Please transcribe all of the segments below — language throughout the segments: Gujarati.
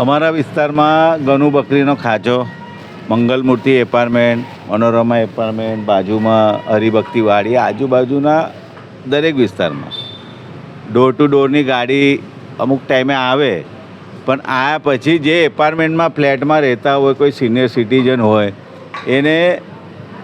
અમારા વિસ્તારમાં ગનુ બકરીનો ખાંચો મંગલમૂર્તિ એપાર્ટમેન્ટ, મનોરમા એપાર્ટમેન્ટ, બાજુમાં હરિભક્તિ વાડી, આજુબાજુના દરેક વિસ્તારમાં. ડોર ટુ ડોરની ગાડી અમુક ટાઈમે આવે, પણ આ પછી જે એપાર્ટમેન્ટમાં ફ્લેટમાં રહેતા હોય, કોઈ સિનિયર સિટીઝન હોય, એને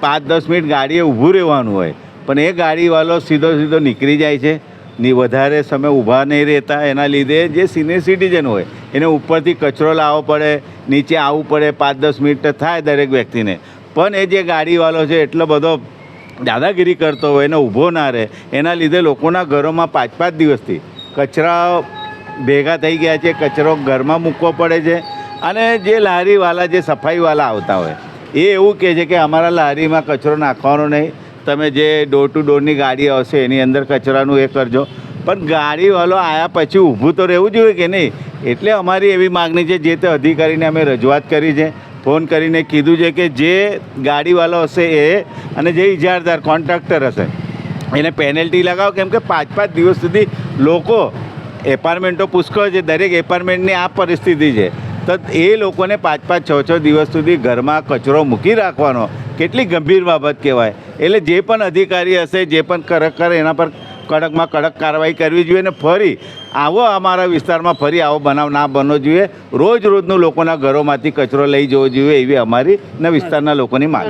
પાંચ દસ મિનિટ ગાડીએ ઊભું રહેવાનું હોય, પણ એ ગાડીવાળો સીધો સીધો નીકળી જાય છે ની વધારે સમય ઊભા નહીં રહેતા, એના લીધે જે સિનિયર સિટીઝન હોય, એને ઉપરથી કચરો લાવવો પડે, નીચે આવવું પડે પાંચ દસ મિનિટ થાય દરેક વ્યક્તિને. પણ એ જે ગાડીવાળો છે, એટલો બધો દાદાગીરી કરતો હોય, એને ઊભો ના રહે, એના લીધે લોકોના ઘરોમાં પાંચ પાંચ દિવસથી કચરા ભેગા થઈ ગયા છે, કચરો ઘરમાં મૂકવો પડે છે. અને જે લારીવાલા જે સફાઈવાલા આવતા હોય, એ એવું કહે છે કે અમારા લારીમાં કચરો નાખવાનો નહીં. તમે જે ડોર ટુ ડોરની ગાડી આવશે, એની અંદર કચરાનું એ કરજો. પણ ગાડીવાળો આવ્યા પછી ઊભું તો રહેવું જોઈએ કે નહીં? એટલે અમારી એવી માગણી છે, જે તે અધિકારીને અમે રજૂઆત કરી છે. ફોન કરીને કીધું છે કે જે ગાડીવાળો હશે એ, અને જે ઇજારદાર કોન્ટ્રાક્ટર હશે, એને પેનલ્ટી લગાવો. કેમ કે પાંચ પાંચ દિવસ સુધી લોકો એપાર્ટમેન્ટો પુષ્કળ છે, દરેક એપાર્ટમેન્ટની આ પરિસ્થિતિ છે. તો એ લોકોને પાંચ પાંચ છ છ દિવસ સુધી ઘરમાં કચરો મૂકી રાખવાનો. કેટલી ગંભીર બાબત કહેવાય. એટલે જે પણ અધિકારી હશે, જે પણ કરે એના પર કડકમાં કડક કાર્યવાહી કરવી જોઈએ અને ફરી આવો અમારા વિસ્તારમાં ફરી આવો બનાવ ના બનવો જોઈએ. રોજ રોજનું લોકોના ઘરોમાંથી કચરો લઈ જવો જોઈએ એવી અમારી ને વિસ્તારના લોકોની માંગ